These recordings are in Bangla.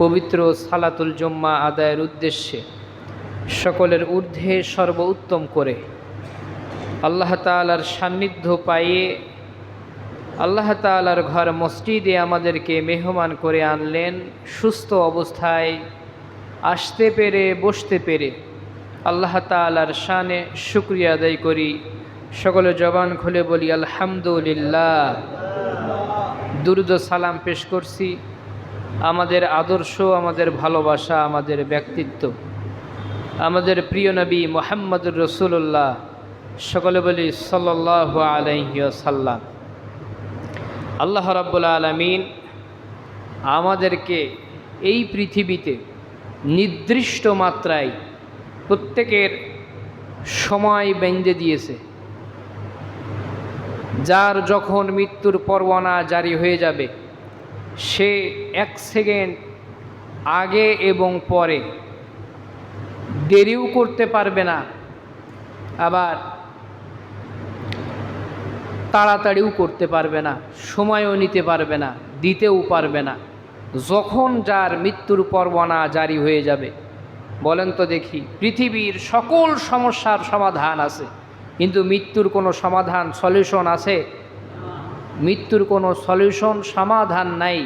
পবিত্র সালাতুল জম্মা আদায়ের উদ্দেশ্যে সকলের ঊর্ধ্বে সর্বোত্তম করে আল্লাহ তালার সান্নিধ্য পাইয়ে আল্লাহ তালার ঘর মসজিদে আমাদেরকে মেহমান করে আনলেন, সুস্থ অবস্থায় আসতে পেরে, বসতে পেরে আল্লাহ তালার শানে শুক্রিয়া আদায় করি। সকলে জবান খুলে বলি, আলহামদুলিল্লাহ। দুরুদ সালাম পেশ করছি। আমাদের আদর্শ, আমাদের ভালোবাসা, আমাদের ব্যক্তিত্ব। আমাদের প্রিয় নবী মোহাম্মদুর রসুল্লাহ সকলে বলি সাল্লাহ আলহিসাল্লাম আল্লাহ রাব্বুল আলমিন আমাদেরকে এই পৃথিবীতে নির্দিষ্ট মাত্রায় প্রত্যেকের সময় বেঁধে দিয়েছে। যার যখন মৃত্যুর পরোয়ানা জারি হয়ে যাবে সে এক সেকেন্ড আগে এবং পরে। দেরিও করতে পারবে না। আবার তাড়াতাড়িও করতে পারবে না। সময়ও নিতে পারবে না। দিতেও পারবে না। যখন যার মৃত্যুর পরোয়ানা জারি হয়ে যাবে। বলেন তো দেখি, পৃথিবীর সকল সমস্যার সমাধান আছে। কিন্তু মৃত্যুর কোনো সমাধান, সলিউশন আছে? মৃত্যুর কোনো সলিউশন, সমাধান নাই।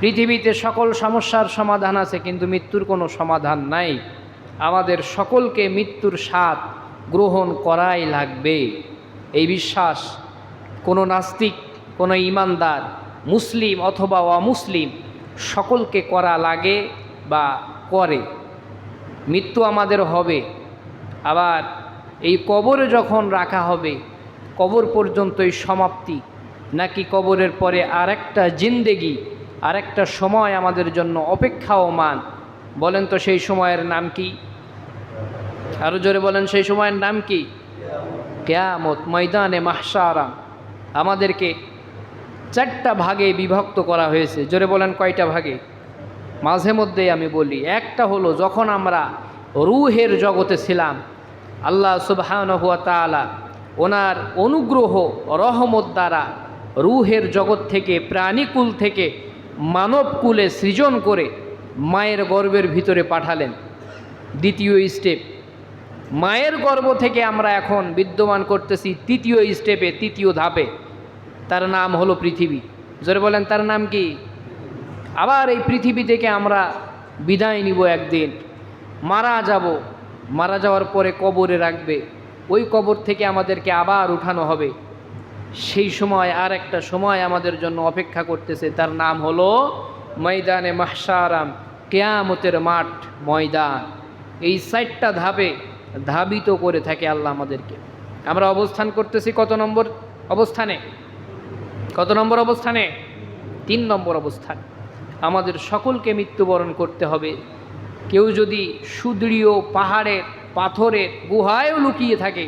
পৃথিবীতে সকল সমস্যার সমাধান আছে, কিন্তু মৃত্যুর কোনো সমাধান নাই। আমাদের সকলকে মৃত্যুর স্বাদ গ্রহণ করাই লাগবে। এই বিশ্বাস কোনো নাস্তিক, কোনো ইমানদার, মুসলিম অথবা অমুসলিম সকলকে করা লাগে বা করে। মৃত্যু আমাদের হবে। আবার এই কবরে যখন রাখা হবে কবর পর্যন্তই সমাপ্তি, নাকি কবরের পরে আরেকটা জিন্দেগি, আরেকটা সময় আমাদের জন্য অপেক্ষাও-মান বলেন তো সেই সময়ের নাম কি? আরও জোরে বলেন, সেই সময়ের নাম কি? কেয়ামত ময়দানে মাহসারাম আমাদেরকে চারটা ভাগে বিভক্ত করা হয়েছে। জোরে বলেন কয়টা ভাগে? মাঝে মধ্যেই আমি বলি, একটা হলো যখন আমরা রুহের জগতে ছিলাম, আল্লাহ সুবহান হুয়া তালা ওনার অনুগ্রহ রহমত দ্বারা রুহের জগৎ থেকে, প্রাণীকুল থেকে, মানবকুলে সৃজন করে মায়ের গর্বের ভিতরে পাঠালেন। দ্বিতীয় স্টেপ মায়ের গর্ভ থেকে আমরা এখন বিদ্যমান করতেছি তৃতীয় স্টেপে তৃতীয় ধাপে। তার নাম হলো পৃথিবী। জোরে বলেন, তার নাম কি? আবার এই পৃথিবী থেকে আমরা বিদায় নিব একদিন। মারা যাব। মারা যাওয়ার পরে কবরে রাখবে। ওই কবর থেকে আমাদেরকে আবার উঠানো হবে। সেই সময় আর একটা সময় আমাদের জন্য অপেক্ষা করতেছে। তার নাম হলো ময়দানে মাহসারাম কেয়ামতের মাঠ, ময়দান। এই সাইটটা ধাপে ধাবিত করে থাকে আল্লাহ আমাদেরকে। আমরা অবস্থান করতেছি কত নম্বর অবস্থানে? কত নম্বর অবস্থানে? তিন নম্বর অবস্থান। আমাদের সকলকে মৃত্যুবরণ করতে হবে। কেউ যদি সুদৃঢ় পাহাড়ের পাথরের গুহায়ও লুকিয়ে থাকে।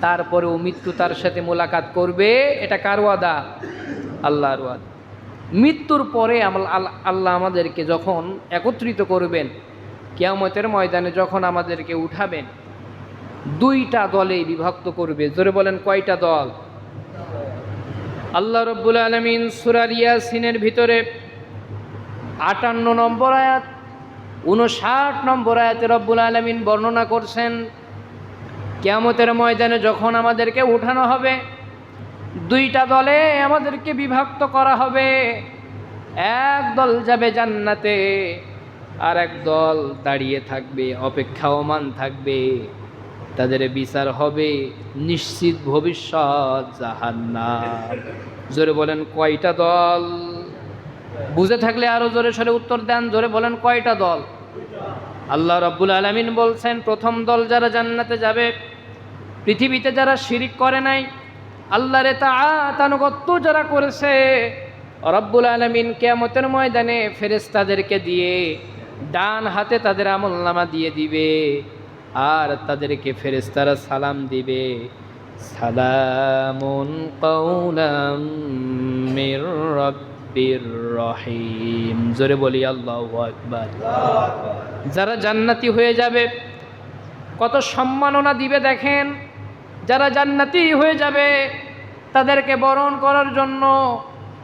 তারপরেও মৃত্যু তার সাথে মোলাকাত করবে, এটা কার ওয়াদা? আল্লাহর ওয়াদা। মৃত্যুর পরে আল্লাহ আমাদেরকে যখন একত্রিত করবেন, কেয়ামতের ময়দানে যখন আমাদেরকে উঠাবেন, দুইটা দলে বিভক্ত করবে। জোরে বলেন, কয়টা দল? আল্লাহ রব্বুল আলমিন সুরারিয়া সিনের ভিতরে আটান্ন নম্বর আয়াত উনষাট নম্বর আয়াতে রব্বুল আলমিন বর্ণনা করছেন, কেয়ামতের ময়দানে যখন আমাদেরকে উঠানো হবে, দুইটা দলে আমাদেরকে বিভক্ত করা হবে। এক দল যাবে জান্নাতে, আর এক দল দাঁড়িয়ে থাকবে অপেক্ষাওমান থাকবে। তাদের বিচার হবে নিশ্চিত ভবিষ্যৎ জাহান্নাম। জোরে বলেন, কয়টা দল? বুঝে থাকলে আরও জোরে সরে উত্তর দেন, জোরে বলেন, কয়টা দল? আল্লাহ রব্বুল আলমিন বলছেন, প্রথম দল যারা জান্নাতে যাবে, পৃথিবীতে যারা শিরিক করে নাই, আল্লাহরে তানুগত্য যারা করেছে, রব্বুল আলমিন কেয়ামতের ময়দানে ফেরেস্তাদেরকে দিয়ে ডান হাতে তাদের আমল নামা দিয়ে দিবে, আর তাদেরকে ফেরেস্তারা সালাম দিবে। সালামুন কৌলাম মির রব্বির রহিম। জোরে বলি, আল্লাহ আকবার। যারা জান্নাতি হয়ে যাবে, কত সম্মাননা দিবে দেখেন। যারা জান্নাতি হয়ে যাবে, তাদেরকে বরণ করার জন্য,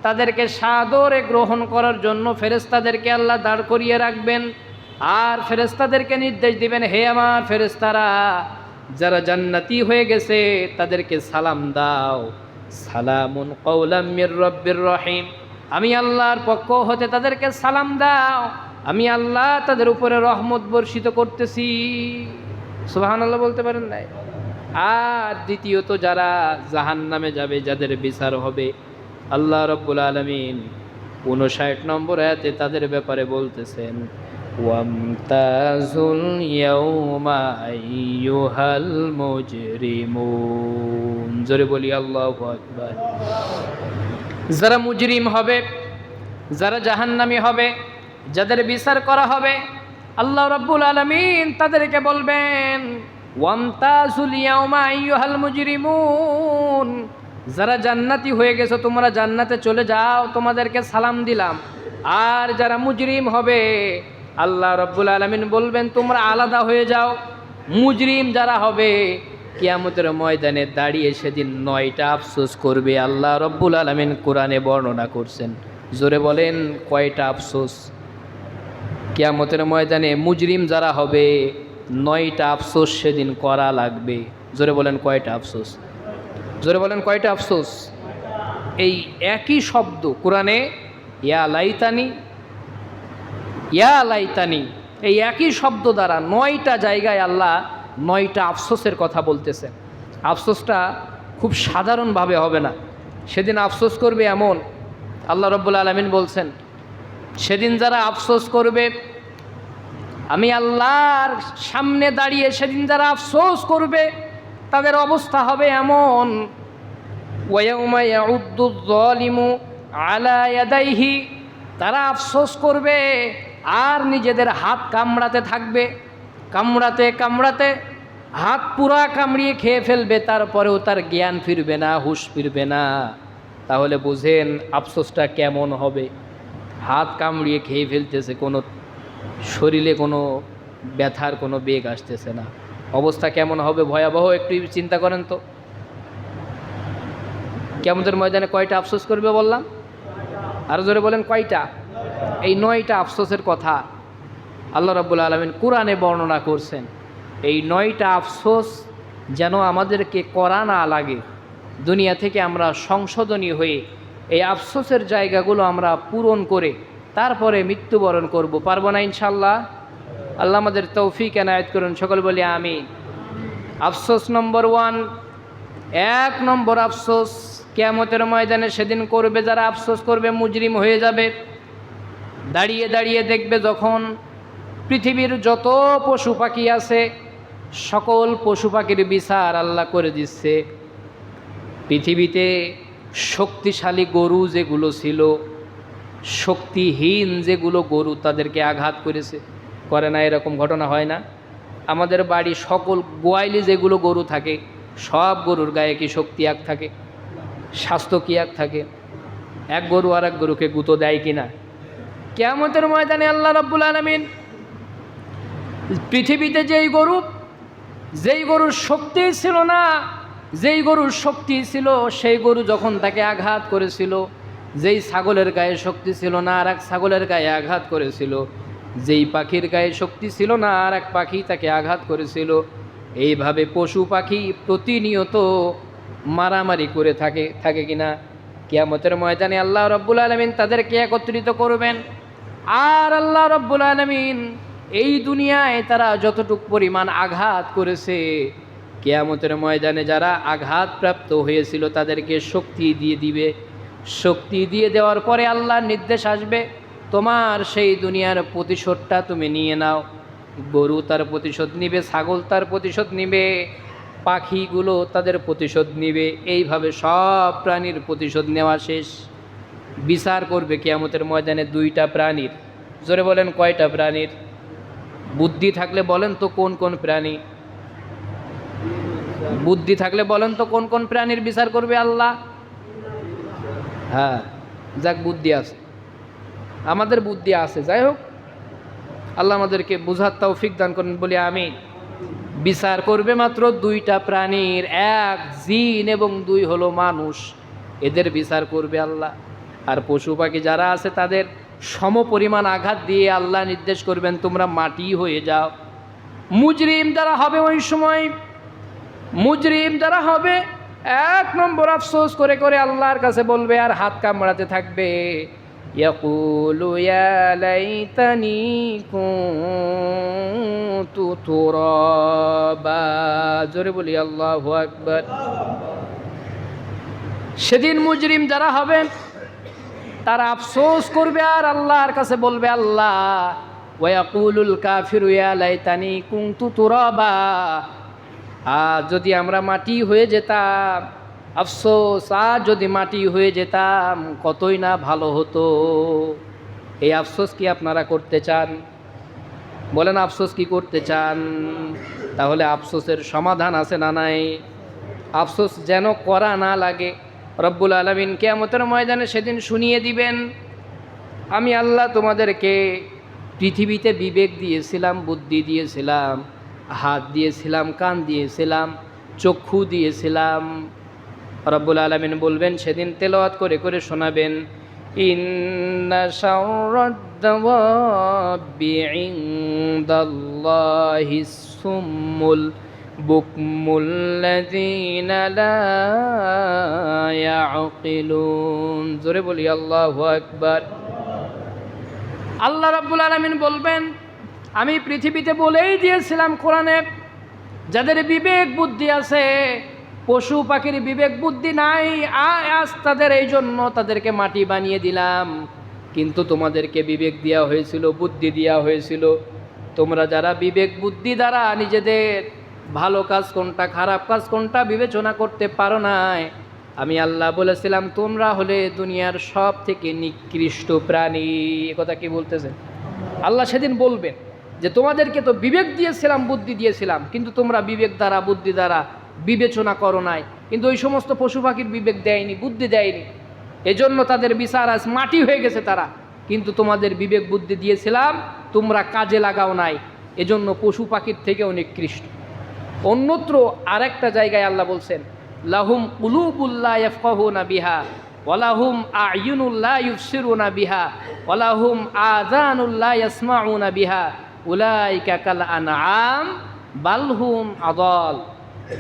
তাদেরকে সাদরে গ্রহণ করার জন্য ফেরেস্তাদেরকে আল্লাহ দাঁড় করিয়ে রাখবেন। আর ফেরেস্তাদেরকে নির্দেশ দিবেন, হে আমার ফেরেস্তারা যারা জান্নাতি হয়ে গেছে, তাদেরকে সালাম দাও। সালামুন কৌলাম রহিম। আমি আল্লাহর পক্ষ হতে তাদেরকে সালাম দাও। আমি আল্লাহ তাদের উপরে রহমত বর্ষিত করতেছি। সুবাহান আল্লাহ বলতে পারেন নাই? আর দ্বিতীয়ত যারা জাহান নামে যাবে, যাদের বিচার হবে, আল্লাহ রব্বুল আলমিন উনষাট নম্বর এতে তাদের ব্যাপারে বলতেছেন ওয়ামতাজুল জোরে বলি, আল্লাহু যারা মুজরিম হবে, যারা জাহান্নামি হবে, যাদের বিচার করা হবে, আল্লাহ রাব্বুল আলামিন তাদেরকে বলবেন মুজরিমুন। যারা জান্নাতি হয়ে গেছো, তোমরা জান্নাতে চলে যাও, তোমাদেরকে সালাম দিলাম। আর যারা মুজরিম হবে, আল্লাহ রব্বুল আলমিন বলবেন, তোমরা আলাদা হয়ে যাও। মুজরিম যারা হবে কিয়ামতের ময়দানে দাঁড়িয়ে সেদিন নয়টা আফসোস করবে আল্লাহ রব্বুল আলমিন কোরআনে বর্ণনা করছেন। জোরে বলেন, কয়টা আফসোস? কিয়ামতের ময়দানে মুজরিম যারা হবে, নয়টা আফসোস সেদিন করা লাগবে। জোরে বলেন, কয়টা আফসোস? জোরে বলেন, কয়টা আফসোস? এই একই শব্দ কোরআনে, ইয়া লাইতানি ইয়া লাইতানি, এই একই শব্দ দ্বারা নয়টা জায়গায় আল্লাহ নয়টা আফসোসের কথা বলতেছেন আফসোসটা খুব সাধারণভাবে হবে না। সেদিন আফসোস করবে এমন, আল্লাহ রব্বুল আলমিন বলছেন, সেদিন যারা আফসোস করবে, আমি আল্লাহর সামনে দাঁড়িয়ে সেদিন যারা আফসোস করবে, তাদের অবস্থা হবে এমন। ওয়াউমা ইয়াউদ্দু যালিমু আলা ইয়াদাইহি, তারা আফসোস করবে, আর নিজেদের হাত কামড়াতে থাকবে। কামড়াতে কামড়াতে হাত পুরা কামড়িয়ে খেয়ে ফেলবে, তারপরেও তার জ্ঞান ফিরবে না, হুশ ফিরবে না। তাহলে বুঝেন আফসোসটা কেমন হবে। হাত কামড়িয়ে খেয়ে ফেলতেছে, কোনো শরীরে কোনো ব্যথার কোনো বেগ আসতেছে না। অবস্থা কেমন হবে ভয়াবহ একটু চিন্তা করেন তো। কেমতের ময়দানে কয়টা আফসোস করবে বললাম? আরও জোরে বলেন কয়টা? এই নয়টা আফসোসের কথা আল্লাহ রাব্বুল আলমিন কোরআনে বর্ণনা করছেন। এই নয়টা আফসোস যেন আমাদেরকে করা না লাগে। দুনিয়া থেকে আমরা সংশোধনী হয়ে এই আফসোসের জায়গাগুলো আমরা পূরণ করে তারপরে মৃত্যুবরণ করব। পারব না ইনশাল্লাহ আল্লাহ আমাদের তৌফিক, এনায়ত করুন, সকল বলি আমি আফসোস নম্বর ওয়ান, এক নম্বর আফসোস, কেয়ামতের ময়দানে সেদিন করবে যারা আফসোস করবে, মুজরিম হয়ে যাবে। দাঁড়িয়ে দাঁড়িয়ে দেখবে যখন পৃথিবীর যত পশু পাখি আছে সকল পশু পাখির বিচার আল্লাহ করে দিচ্ছে। পৃথিবীতে শক্তিশালী গরু যেগুলো ছিল, শক্তিহীন যেগুলো গরু তাদেরকে আঘাত করেছে। করে না, এরকম ঘটনা হয় না। আমাদের বাড়ি সকল গোয়াইলি যেগুলো গরু থাকে, সব গরুর গায়ে কি শক্তি এক থাকে, স্বাস্থ্য কি এক থাকে? এক গরু আর এক গরুকে গুঁতো দেয় কি না কেয়ামতের ময়দানে আল্লাহ রব্বুল আলমিন পৃথিবীতে যেই গরু যেই গরুর শক্তি ছিল না, যেই গরুর শক্তি ছিল, সেই গরু যখন তাকে আঘাত করেছিল, যেই ছাগলের গায়ে শক্তি ছিল না, আর এক ছাগলের গায়ে আঘাত করেছিল, যেই পাখির গায়ে শক্তি ছিল না, আর এক পাখি তাকে আঘাত করেছিল, এইভাবে পশু পাখি প্রতিনিয়ত মারামারি করে থাকে থাকে কিনা কিয়ামতের ময়দানে আল্লাহ রব্বুল আলমিন তাদেরকে একত্রিত করবেন। আর আল্লাহ রব্বুল আলমিন এই দুনিয়ায় তারা যতটুক পরিমাণ আঘাত করেছে, কেয়ামতের ময়দানে যারা আঘাতপ্রাপ্ত হয়েছিল তাদেরকে শক্তি দিয়ে দিবে। শক্তি দিয়ে দেওয়ার পরে আল্লাহর নির্দেশ আসবে, তোমার সেই দুনিয়ার প্রতিশোধটা তুমি নিয়ে নাও। গরু তার প্রতিশোধ নিবে, ছাগল তার প্রতিশোধ নিবে, পাখিগুলো তাদের প্রতিশোধ নিবে। এইভাবে সব প্রাণীর প্রতিশোধ নেওয়া শেষ। বিচার করবে কেয়ামতের ময়দানে দুইটা প্রাণীর। জোরে বলেন কয়টা প্রাণীর? বুদ্ধি থাকলে বলেন তো কোন কোন প্রাণী? বুদ্ধি থাকলে বলেন তো কোন কোন প্রাণীর বিচার করবে আল্লাহ? হ্যাঁ যাক বুদ্ধি আছে। আমাদের বুদ্ধি আছে, যাই হোক। আল্লাহ আমাদেরকে বুঝার তৌফিক দান করেন, বলি আমি বিচার করবে মাত্র দুইটা প্রাণীর, এক জিন এবং দুই হলো মানুষ। এদের বিচার করবে আল্লাহ। আর পশু পাখি যারা আছে তাদের সম পরিমাণ আঘাত দিয়ে আল্লাহ নির্দেশ করবেন, তোমরা মাটি হয়ে যাও। মুজরিম যারা হবে ওই সময়, মুজরিম যারা হবে, এক নম্বর আফসোস করে করে আল্লাহর কাছে বলবে, আর হাত কামড়াতে থাকবে? জোরে বলি, আল্লাহু আকবার। সেদিন মুজরিম যারা হবে তারা আফসোস করবে আর আল্লাহর কাছে বলবে, আল্লাহ ওয়াকুলুল কাফিরু ইয়া লাইতানি আর যদি আমরা মাটি হয়ে যেতাম, আফসোস, আর যদি মাটি হয়ে যেতাম, কতই না ভালো হতো। এই আফসোস কি আপনারা করতে চান? বলেন, আফসোস কি করতে চান? তাহলে আফসোসের সমাধান আছে না নাই? আফসোস যেন করা না লাগে। রব্বুল আলমিন কেয়ামতের ময়দানে সেদিন শুনিয়ে দিবেন। আমি আল্লাহ তোমাদেরকে পৃথিবীতে বিবেক দিয়েছিলাম, বুদ্ধি দিয়েছিলাম, হাত দিয়েছিলাম, কান দিয়েছিলাম, চক্ষু দিয়েছিলাম। রব্বুল আলমিন বলবেন, সেদিন তেলাওয়াত করে করে শোনাবেন, ইন্না সুম্মুল বুকমুল্লাযীনা লা ইয়াকিলুন। জোরে বলি, আল্লাহু আকবার। আল্লাহ রাব্বুল আলামিন বলবেন, আমি পৃথিবীতে বলেই দিয়েছিলাম কোরআনে, যাদের বিবেক বুদ্ধি আছে, পশু পাখির বিবেক বুদ্ধি নাই আজ তাদের এই জন্য তাদেরকে মাটি বানিয়ে দিলাম। কিন্তু তোমাদেরকে বিবেক দেওয়া হয়েছিল, বুদ্ধি দেওয়া হয়েছিল। তোমরা যারা বিবেক বুদ্ধি দ্বারা নিজেদের ভালো কাজ কোনটা, খারাপ কাজ কোনটা বিবেচনা করতে পারো নাই। আমি আল্লাহ বলেছিলাম, তোমরা হলে দুনিয়ার সব থেকে নিকৃষ্ট প্রাণী। এ কথা কি বলতেছেন আল্লাহ সেদিন বলবেন যে, তোমাদেরকে তো বিবেক দিয়েছিলাম, বুদ্ধি দিয়েছিলাম, কিন্তু তোমরা বিবেক দ্বারা, বুদ্ধি দ্বারা বিবেচনা করো নাই। কিন্তু ওই সমস্ত পশু পাখির বিবেক দেয়নি, বুদ্ধি দেয়নি। এজন্য তাদের বিচার আজ মাটি হয়ে গেছে তারা। কিন্তু তোমাদের বিবেক বুদ্ধি দিয়েছিলাম, তোমরা কাজে লাগাও নাই। এজন্য পশু পাখির থেকেও নিকৃষ্ট। অন্যত্র আরেকটা জায়গায় আল্লাহ বলছেন, লাহুম ইয়াফকাহুনা বিহা ওয়ালাহুম আয়ুনুল্লাহ ইউফসিরুনা বিহা ওয়ালাহুম আযানুল্লাহ ইয়াসমাউনা বিহা, উলাইকা কাল আনআম বালহুম আদল।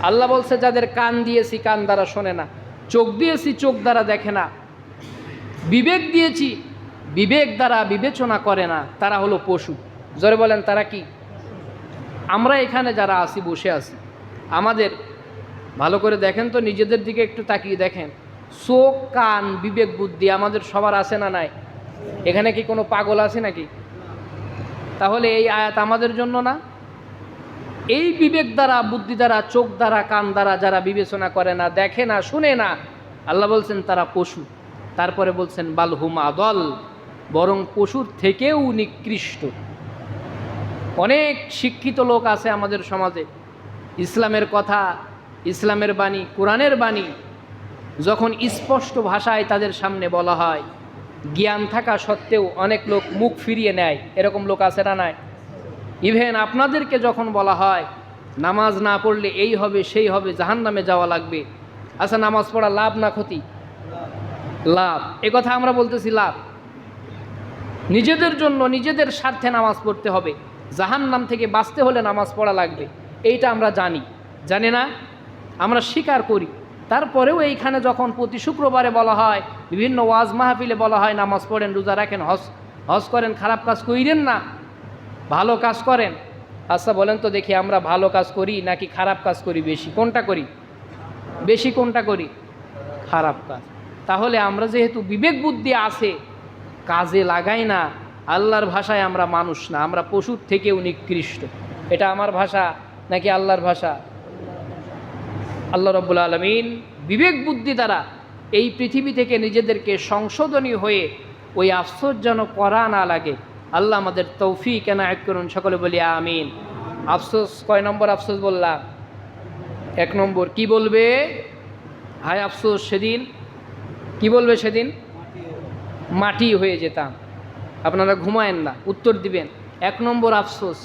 আল্লাহ বলছে, যাদের কান দিয়েছি, কান দ্বারা শোনে না, চোখ দিয়েছি, চোখ দ্বারা দেখে না, বিবেক দিয়েছি, বিবেক দ্বারা বিবেচনা করে না, তারা হলো পশু। জোরে বলেন, তারা কি? আমরা এখানে যারা আছি, বসে আছি, আমাদের ভালো করে দেখেন তো, নিজেদের দিকে একটু তাকিয়ে দেখেন। চোখ, কান, বিবেক, বুদ্ধি আমাদের সবার আছে না নাই? এখানে কি কোনো পাগল আছে নাকি? তাহলে এই আয়াত আমাদের জন্য না? এই বিবেক দ্বারা, বুদ্ধি দ্বারা, চোখ দ্বারা, কান দ্বারা যারা বিবেচনা করে না, দেখে না, শুনে না, আল্লাহ বলছেন তারা পশু। তারপরে বলছেন বালহুম আদল, বরং পশুর থেকেও নিকৃষ্ট। অনেক শিক্ষিত লোক আছে আমাদের সমাজে। ইসলামের কথা, ইসলামের বাণী, কোরআনের বাণী যখন স্পষ্ট ভাষায় তাদের সামনে বলা হয়, জ্ঞান থাকা সত্ত্বেও অনেক লোক মুখ ফিরিয়ে নেয়। এরকম লোক আছে না নাই? ইভেন আপনাদেরকে যখন বলা হয়, নামাজ না পড়লে এই হবে, সেই হবে জাহান নামে যাওয়া লাগবে। আচ্ছা নামাজ পড়া লাভ না ক্ষতি? লাভ। এ কথা আমরা বলতেছি লাভ। নিজেদের জন্য, নিজেদের স্বার্থে নামাজ পড়তে হবে। জাহান নাম থেকে বাঁচতে হলে নামাজ পড়া লাগবে। এইটা আমরা জানি। জানি না? আমরা স্বীকার করি। তারপরেও এইখানে যখন প্রতি শুক্রবারে বলা হয়, বিভিন্ন ওয়াজ মাহফিলে বলা হয়, নামাজ পড়েন, রোজা রাখেন হস হজ করেন, খারাপ কাজ কইরেন না। ভালো কাজ করেন। আচ্ছা বলেন তো দেখি আমরা ভালো কাজ করি নাকি খারাপ কাজ করি? বেশি কোনটা করি? বেশি কোনটা করি? খারাপ কাজ। তাহলে আমরা যেহেতু বিবেক বুদ্ধি আছে, কাজে লাগাই না আল্লাহর ভাষায় আমরা মানুষ না, আমরা পশুর থেকেও নিকৃষ্ট। এটা আমার ভাষা নাকি আল্লাহর ভাষা? আল্লাহ রব্বুল আলমিন বিবেক বুদ্ধি দ্বারা এই পৃথিবী থেকে নিজেদেরকে সংশোধনী হয়ে ওই যেন করা না লাগে। আল্লাহ আমাদের তৌফিক এনায়ত করুন, সকলে বলি আমিন। আফসোস, কয় নম্বর আফসোস বললাম? এক নম্বর, কি বলবে? হায় আফসোস, সেদিন কি বলবে সেদিন? মাটি হয়ে যেতাম। আপনারা ঘুমায়েন না। উত্তর দিবেন। এক নম্বর আফসোস,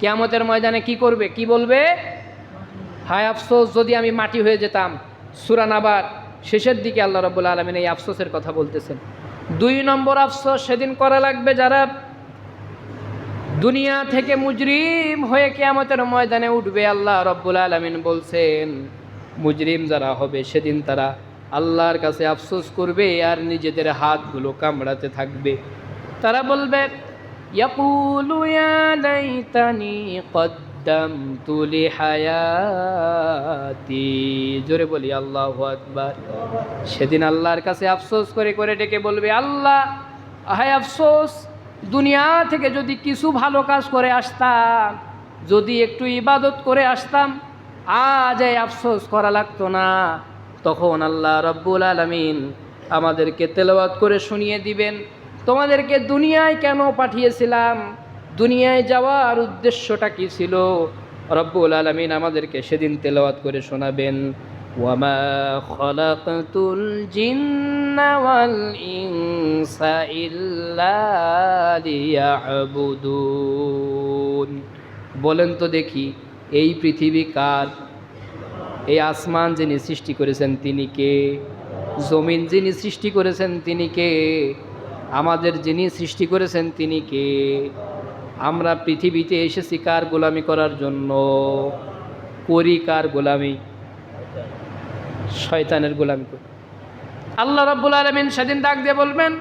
কেয়ামতের ময়দানে কি করবে, কি বলবে? হায় আফসোস, যদি আমি মাটি হয়ে যেতাম সুরান আবার শেষের দিকে আল্লাহ রব্বুল আলমিন এই আফসোসের কথা বলতেছেন। দুই নম্বর আফসোস, সেদিন করা লাগবে যারা দুনিয়া থেকে মুজরিম হয়ে কেয়ামতের ময়দানে উঠবে, আল্লাহ রব্বুল আলমিন বলছেন, মুজরিম যারা হবে, সেদিন তারা আল্লাহর কাছে আফসোস করবে আর নিজেদের হাতগুলো কামড়াতে থাকবে। তারা বলবে জোরে বলি, আল্লাহু সেদিন আল্লাহর কাছে আফসোস করে করে ডেকে বলবে, আল্লাহ হায় আফসোস, দুনিয়া থেকে যদি কিছু ভালো কাজ করে আসতাম, যদি একটু ইবাদত করে আসতাম, আজ এই আফসোস করা লাগতো না। তখন আল্লাহ রব্বুল আলমিন আমাদেরকে তেলাওয়াত করে শুনিয়ে দিবেন। তোমাদেরকে দুনিয়ায় কেন পাঠিয়েছিলাম? দুনিয়ায় যাওয়ার উদ্দেশ্যটা কি ছিল? রব্বুল আলমিন আমাদেরকে সেদিন তেলাওয়াত করে শোনাবেন, ওয়ামা বলেন তো দেখি, এই পৃথিবী কার? এই আসমান যিনি সৃষ্টি করেছেন তিনি কে? জমিন যিনি সৃষ্টি করেছেন তিনি কে? আমাদের যিনি সৃষ্টি করেছেন তিনি কে? আমরা পৃথিবীতে এসেছি কার গোলামি করার জন্য? করি কার গোলামি? শয়তানের গোলামি করি। আল্লাহ রাব্বুল আলামিন সেদিন ডাক দিয়ে বলবেন,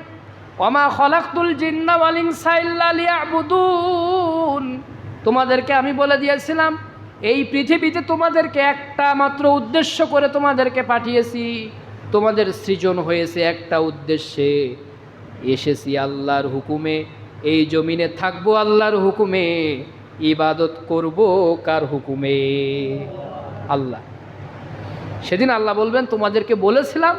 ওমা খলাকতুল জিন্না ওয়াল ইনসা ইল্লা লিয়াবুদুন। তোমাদেরকে আমি বলে দিয়েছিলাম, এই পৃথিবীতে তোমাদেরকে একটা মাত্র উদ্দেশ্য করে তোমাদেরকে পাঠিয়েছি। তোমাদের সৃজন হয়েছে একটা উদ্দেশ্যে। এসেছি আল্লাহর হুকুমে, এই জমিনে থাকব আল্লাহর হুকুমে, ইবাদত করব কার হুকুমে? আল্লাহ। সেদিন আল্লাহ বলবেন, তোমাদেরকে বলেছিলাম,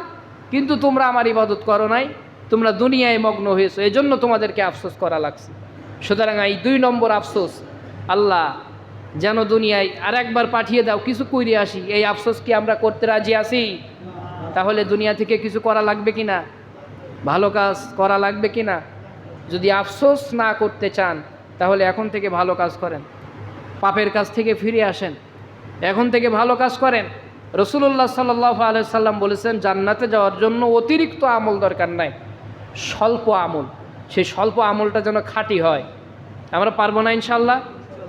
কিন্তু তোমরা আমার ইবাদত করো নাই, তোমরা দুনিয়ায় মগ্ন হয়েছো এই জন্য তোমাদেরকে আফসোস করা লাগছে। সুতরাং এই দুই নম্বর আফসোস, আল্লাহ, যেন দুনিয়ায় আর একবার পাঠিয়ে দাও, কিছু কইরে আসি, এই আফসোস কি আমরা করতে রাজি আছি? তাহলে দুনিয়া থেকে কিছু করা লাগবে কি না ভালো কাজ করা লাগবে কি না? যদি আফসোস না করতে চান, তাহলে এখন থেকে ভালো কাজ করেন। পাপের কাছ থেকে ফিরে আসেন। এখন থেকে ভালো কাজ করেন। রসুল্লাহ সাল্লাহ আলাইসাল্লাম বলেছেন, জান্নাতে যাওয়ার জন্য অতিরিক্ত আমল দরকার নাই। স্বল্প আমল। সেই স্বল্প আমলটা যেন খাঁটি হয়। আমরা পারব না ইনশাল্লাহ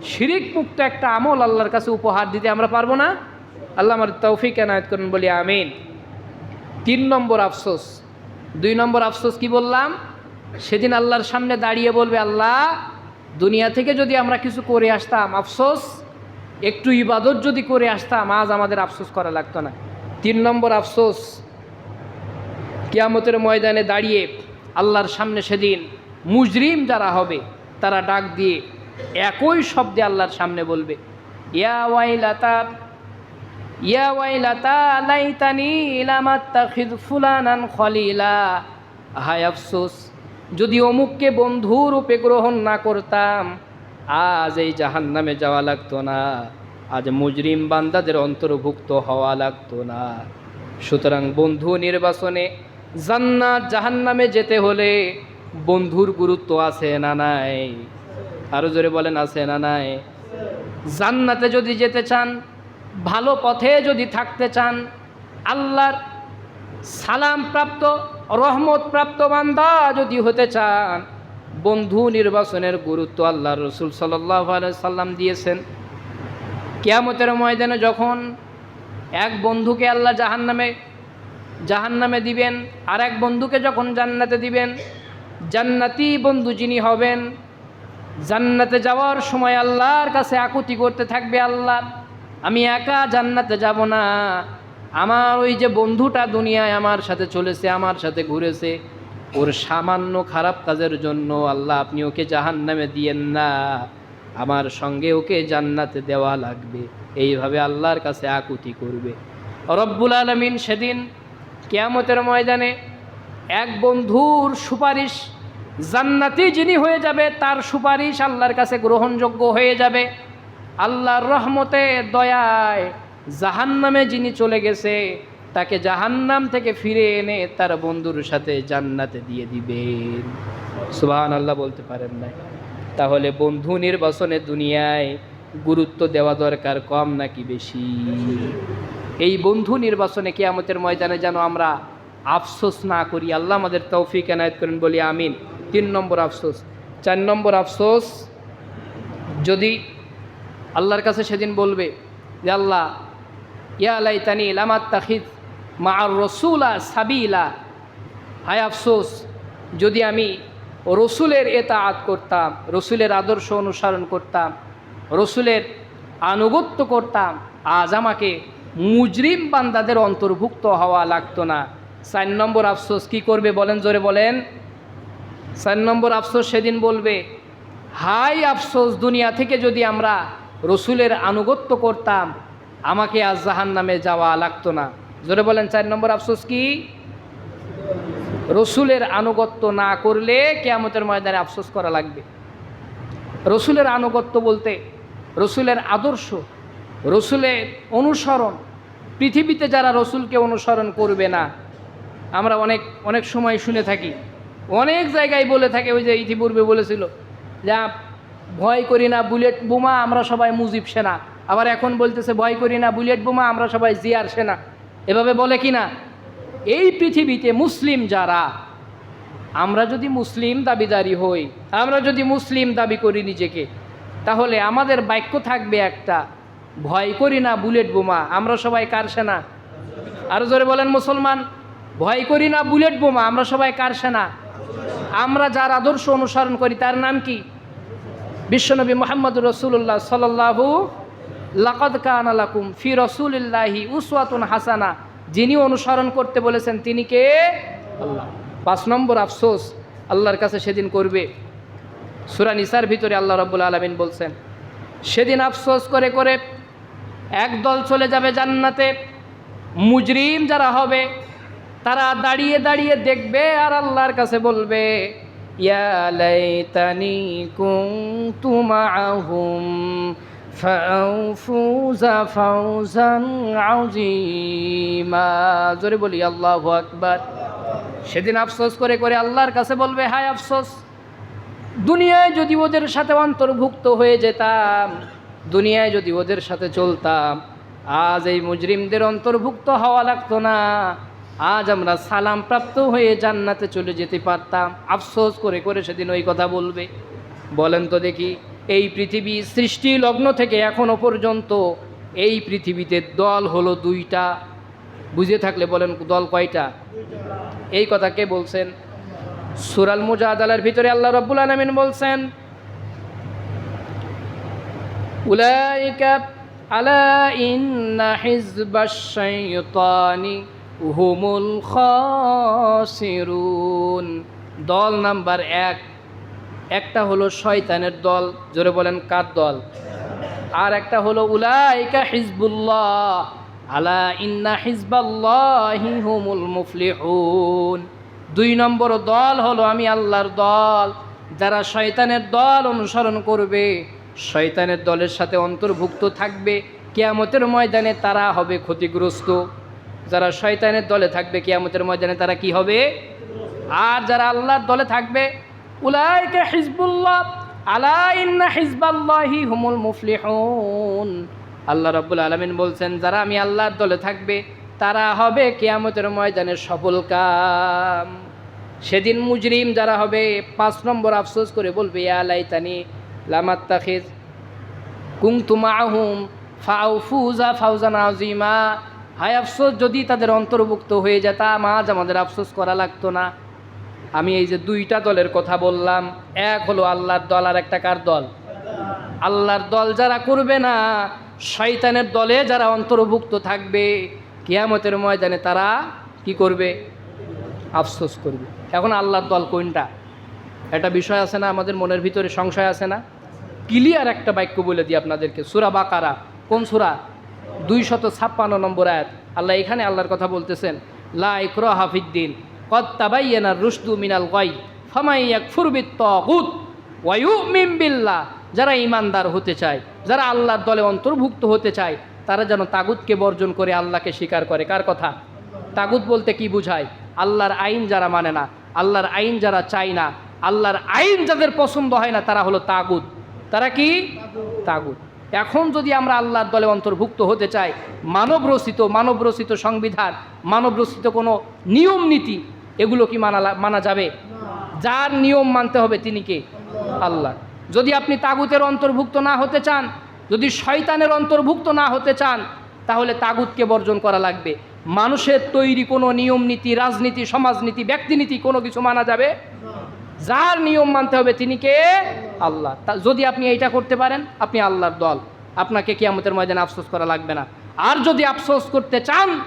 শিরিক মুক্ত একটা আমল আল্লাহর কাছে উপহার দিতে আমরা পারব না? আল্লাহ আমার তৌফিক এনায়ত করেন, বলি আমিন। তিন নম্বর আফসোস। দুই নম্বর আফসোস কি বললাম? সেদিন আল্লাহর সামনে দাঁড়িয়ে বলবে, আল্লাহ, দুনিয়া থেকে যদি আমরা কিছু করে আসতাম, আফসোস, একটু ইবাদত যদি করে আসতাম, আজ আমাদের আফসোস করা লাগতো না। তিন নম্বর আফসোস, কিয়ামতের ময়দানে দাঁড়িয়ে আল্লাহর সামনে সেদিন মুজরিম যারা হবে, তারা ডাক দিয়ে একই শব্দে আল্লাহর সামনে বলবে, ইয়া ওয়াইলাতা ইয়া ওয়াইলাতা, লাইতানি ইলামাত্তাখিদ ফুলানান খলিলা। হায় আফসোস, যদি অমুককে বন্ধু রূপে গ্রহণ না করতাম, আজ এই জাহান নামে যাওয়া লাগতো না। আজ মুজরিম বান্দাদের অন্তর্ভুক্ত হওয়া লাগতো না। সুতরাং বন্ধু নির্বাচনে জান্নাত জাহান্নামে যেতে হলে বন্ধুর গুরুত্ব আছে না নাই? আরও জোরে বলেন, আছে না নাই? জান্নাতে যদি যেতে চান ভালো পথে যদি থাকতে চান, আল্লাহর সালাম প্রাপ্ত, রহমত প্রাপ্ত বান্দা যদি হতে চান, বন্ধু নির্বাচনের গুরুত্ব আল্লাহ রসুল সাল্লাহ সাল্লাম দিয়েছেন। কেয়ামতের ময়দানে যখন এক বন্ধুকে আল্লাহ জাহান নামে জাহান নামে দিবেন, আর এক বন্ধুকে যখন জান্নাতে দিবেন, জান্নাতি বন্ধু যিনি হবেন, জান্নাতে যাওয়ার সময় আল্লাহর কাছে আকুতি করতে থাকবে আল্লাহ। আমি একা জান্নাতে যাব না। আমার ওই যে বন্ধুটা দুনিয়ায় আমার সাথে চলেছে, আমার সাথে ঘুরেছে, ওর সামান্য খারাপ কাজের জন্য আল্লাহ আপনি ওকে জাহান নামে দিয়েন না। আমার সঙ্গে ওকে জান্নাতে দেওয়া লাগবে। এইভাবে আল্লাহর কাছে আকুতি করবে। রব্বুল আলমিন সেদিন কেয়ামতের ময়দানে এক বন্ধুর সুপারিশ, জান্নাতি যিনি হয়ে যাবে, তার সুপারিশ আল্লাহর কাছে গ্রহণযোগ্য হয়ে যাবে। আল্লাহর রহমতে, দয়ায় জাহান্নামে যিনি চলে গেছে, তাকে জাহান্নাম থেকে ফিরে এনে তার বন্ধুর সাথে জান্নাতে দিয়ে দিবেন। সুবাহান আল্লাহ বলতে পারেন না তাহলে বন্ধু নির্বাচনে দুনিয়ায় গুরুত্ব দেওয়া দরকার কম নাকি বেশি? এই বন্ধু নির্বাচনে কেয়ামতের ময়দানে যেন আমরা আফসোস না করি, আল্লাহ আমাদের তৌফিক এনায়ত করেন, বলি আমিন। তিন নম্বর আফসোস। চার নম্বর আফসোস, যদি আল্লাহর কাছে সেদিন বলবে যে আল্লাহ, ইয়া আলাই তানি লামাত তাহিদ মা আর রসুলা সাবিলা। হায় আফসোস, যদি আমি রসুলের এতাআত করতাম, রসুলের আদর্শ অনুসরণ করতাম, রসুলের আনুগত্য করতাম, আজ আমাকে মুজরিম বান্দাদের অন্তর্ভুক্ত হওয়া লাগতো না। চার নম্বর আফসোস কি করবে বলেন, জোরে বলেন। চার নম্বর আফসোস সেদিন বলবে হাই আফসোস, দুনিয়া থেকে যদি আমরা রসুলের আনুগত্য করতাম, আমাকে আজ জাহান নামে যাওয়া লাগতো না। জোরে বলেন, চার নম্বর আফসোস কি? রসুলের আনুগত্য না করলে কেয়ামতের ময়দানে আফসোস করা লাগবে। রসুলের আনুগত্য বলতে রসুলের আদর্শ, রসুলের অনুসরণ। পৃথিবীতে যারা রসুলকে অনুসরণ করবে না, আমরা অনেক অনেক সময় শুনে থাকি, অনেক জায়গায় বলে থাকে, ওই যে ইতিপূর্বে বলেছিল যা ভয় করি না, বুলেট বোমা, আমরা সবাই মুজিব সেনা। আবার এখন বলতেছে, ভয় করি না, বুলেট বোমা, আমরা সবাই জিয়ার সেনা। এভাবে বলে কি না? এই পৃথিবীতে মুসলিম যারা, আমরা যদি মুসলিম দাবিদারি হই, আমরা যদি মুসলিম দাবি করি নিজেকে, তাহলে আমাদের বাক্য থাকবে একটা, ভয় করি না, বুলেট বোমা, আমরা সবাই কার সেনা? আরও জোরে বলেন মুসলমান, ভয় করি না, বুলেট বোমা, আমরা সবাই কার সেনা? আমরা যার আদর্শ অনুসরণ করি, তার নাম কি? বিশ্বনবী মোহাম্মদ রসুল্লাহ সাল্লাহু লাকদ কান আলাকুম ফি রসুলিল্লাহি উসওয়াতুন হাসানা। যিনি অনুসরণ করতে বলেছেন, তিনি কে? আল্লাহ। পাঁচ নম্বর আফসোস, আল্লাহর কাছে সেদিন করবে। সুরা নিসার ভিতরে আল্লাহ রব্বুল আলমিন বলছেন, সেদিন আফসোস করে করে একদল চলে যাবে জান্নাতে। মুজরিম যারা হবে, তারা দাঁড়িয়ে দাঁড়িয়ে দেখবে আর আল্লাহর কাছে বলবে। লাইতানি কুনতু মাআহুম ফাউফুজা ফাউজান আযীমা জোরে বলি, আল্লাহু আকবার। সেদিন আফসোস করে করে আল্লাহর কাছে বলবে, হায় আফসোস, দুনিয়ায় যদি ওদের সাথে অন্তর্ভুক্ত হয়ে যেতাম, দুনিয়ায় যদি ওদের সাথে চলতাম, আজ এই মুজরিমদের অন্তর্ভুক্ত হওয়া লাগতো না। আজ আমরা সালাম প্রাপ্ত হয়ে জান্নাতে চলে যেতে পারতাম। আফসোস করে করে সেদিন ওই কথা বলবে। বলেন তো দেখি, এই পৃথিবী সৃষ্টি লগ্ন থেকে এখনও পর্যন্ত এই পৃথিবীতে দল হলো দুইটা। বুঝে থাকলে বলেন দল কয়টা? এই কথা কে বলছেন? সুরাল মুজাদালার ভিতরে আল্লাহ রব্বুল আলমিন বলছেন, উলাইকা আলা ইন্না হিজবাশ শাইতানি হুমুল খাসিরুন। দল নাম্বার এক। একটা হলো শয়তানের দল, জোরে বলেন কার দল? আর একটা হলো উলাইকা হিজবুল্লাহ। আলা ইন্না হিজবাল্লাহি হুমুল মুফলিহুন। দুই নম্বর দল হলো আমি আল্লাহর দল। যারা শয়তানের দল অনুসরণ করবে, শয়তানের দলের সাথে অন্তর্ভুক্ত থাকবে, কেয়ামতের ময়দানে তারা হবে ক্ষতিগ্রস্ত। যারা শয়তানের দলে থাকবে কেয়ামতের ময়দানে, তারা কি হবে? আর যারা আল্লাহর দলে থাকবে, উলাইকে হিজবুল্লাহ, আলা ইন্না হিজবাল্লাহি হুমুল মুফলিহুন। আল্লাহ রাব্বুল আলামিন বলছেন, যারা আমি আল্লাহর দলে থাকবে, তারা হবে কেয়ামতের ময়দানে সফল কাম। সেদিন মুজরিম যারা হবে, পাঁচ নম্বর আফসোস করে বলবে, ইয়া লাইতানি লামাত্তাখিজ কুংতুমা আহুম ফাউফুজা ফাউজান আজিমা হায় আফসোস, যদি তাদের অন্তর্ভুক্ত হয়ে যেতাম, আজ আমাদের আফসোস করা লাগতো না। আমি এই যে দুইটা দলের কথা বললাম, এক হলো আল্লাহর দল আর একটা কার দল? আল্লাহর দল যারা করবে না, শয়তানের দলে যারা অন্তর্ভুক্ত থাকবে, কিয়ামতের ময়দানে তারা কি করবে? আফসোস করবে। এখন আল্লাহর দল কোনটা? একটা বিষয় আছে না, আমাদের মনের ভিতরে সংশয় আছে না? ক্লিয়ার একটা বাক্য বলে দিই আপনাদেরকে, সুরা বাকারা। কোন সুরা? দুই শত ছাপ্পান্ন নম্বর আয়াত। আল্লাহ এখানে আল্লাহর কথা বলতেছেন, লা ইকর হাফিদ্দিন কদ তাবাইয়ানা রুশদু মিনাল গাই ফামাইয়াক ফুরবিত তাগুত ওয়ায়ুমিন বিল্লাহ। যারা ইমানদার হতে চায়, যারা আল্লাহর দলে অন্তর্ভুক্ত হতে চায়, তারা যেন তাগুতকে বর্জন করে আল্লাহকে স্বীকার করে। কার কথা? তাগুত বলতে কি বুঝায়? আল্লাহর আইন যারা মানে না, আল্লাহর আইন যারা চায় না, আল্লাহর আইন যাদের পছন্দ হয় না, তারা হলো তাগুত। তারা কি? তাগুত। এখন যদি আমরা আল্লাহর দলে অন্তর্ভুক্ত হতে চাই মানব রচিত মানব রচিত সংবিধান মানব রচিত কোনো নিয়ম নীতি, এগুলো কি মানা মানা যাবে? যার নিয়ম মানতে হবে তিনি কে? আল্লাহ। যদি আপনি তাগুতের অন্তর্ভুক্ত না হতে চান, যদি শয়তানের অন্তর্ভুক্ত না হতে চান, তাহলে তাগুতকে বর্জন করা লাগবে। মানুষের তৈরি কোনো নিয়ম নীতি, রাজনীতি, সমাজনীতি, ব্যক্তিনীতি কোনো কিছু মানা যাবে? যার নিয়ম মানতে হবে তিনি কে? আল্লাহ। যদি আপনি এইটা করতে পারেন, আপনি আল্লাহর দল। আপনাকে কিয়ামতের ময়দানে আফসোস করা লাগবে না। আর যদি আফসোস করতে চান,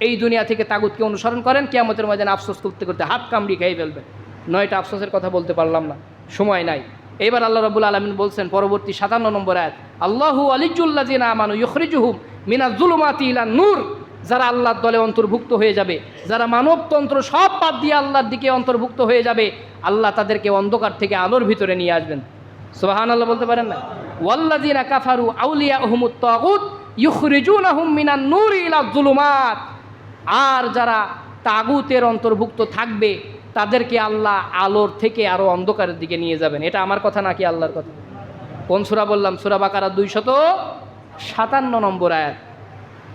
এই দুনিয়া থেকে তাগুতকে অনুসরণ করেন, কিয়ামতের ময়দানে আফসোস করতে করতে হাত কামড়ি খেয়ে ফেলবেন। নয়টা আফসোসের কথা বলতে পারলাম না। সময় নাই। এবার আল্লাহ রবুল আলমিন বলছেন, পরবর্তী সাতান্ন নম্বর আয়াত, আল্লাহু আলিজুল্লাহ জিনা আমানু ইখরিজুহুম মিনা জুলুমাতি ইলা নূর যারা আল্লাহর দলে অন্তর্ভুক্ত হয়ে যাবে, যারা মানবতন্ত্র সব বাদ দিয়ে আল্লাহর দিকে অন্তর্ভুক্ত হয়ে যাবে, আল্লাহ তাদেরকে অন্ধকার থেকে আলোর ভিতরে নিয়ে আসবেন। সোহান আল্লাহ বলতে পারেন না? ওয়াল্লাদিনা কাফারু আউলিয়া আহমুদ তাগুত ইউখরিজুনাহুম মিনান নূর ইলা জুলুমাত আর যারা তাগুতের অন্তর্ভুক্ত থাকবে, তাদেরকে আল্লাহ আলোর থেকে আরও অন্ধকারের দিকে নিয়ে যাবেন। এটা আমার কথা নাকি আল্লাহর কথা? কোন সুরা বললাম? সুরা বাকারা দুইশত সাতান্ন নম্বর আয়াত।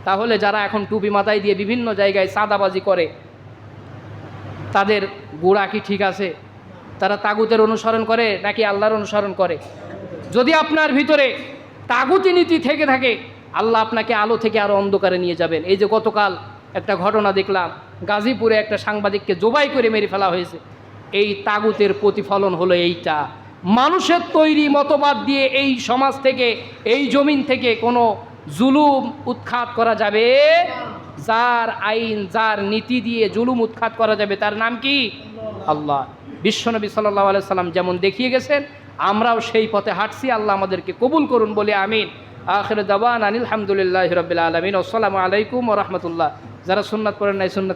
তাহলে যারা এখন টুপি মাথায় দিয়ে বিভিন্ন জায়গায় চাঁদাবাজি করে, তাদের গোড়া কি ঠিক আছে? তারা তাগুতের অনুসরণ করে নাকি আল্লাহর অনুসরণ করে? যদি আপনার ভিতরে তাগুতি নীতি থেকে থাকে, আল্লাহ আপনাকে আলো থেকে আরও অন্ধকারে নিয়ে যাবেন। এই যে গতকাল একটা ঘটনা দেখলাম, গাজীপুরে একটা সাংবাদিককে জবাই করে মেরে ফেলা হয়েছে। এই তাগুতের প্রতিফলন হলো এইটা। মানুষের তৈরি মতবাদ দিয়ে এই সমাজ থেকে, এই জমিন থেকে কোনো জুলুম উৎখাত করা যাবে। যার আইন, যার নীতি দিয়ে জুলুম উৎখাত করা যাবে, তার নাম কি? আল্লাহ। বিশ্বনবী সাল্লাহ আলাই সাল্লাম যেমন দেখিয়ে গেছেন, আমরাও সেই পথে হাঁটছি। আল্লাহ আমাদেরকে কবুল করুন বলে আমিন। আখের দাবান আনিল হামদুলিল্লাহ রবিল আলমিন। আসসালামু আলাইকুম রহমতুল্লাহ। যারা সুন্নাত করেন নাই, সুন্নাত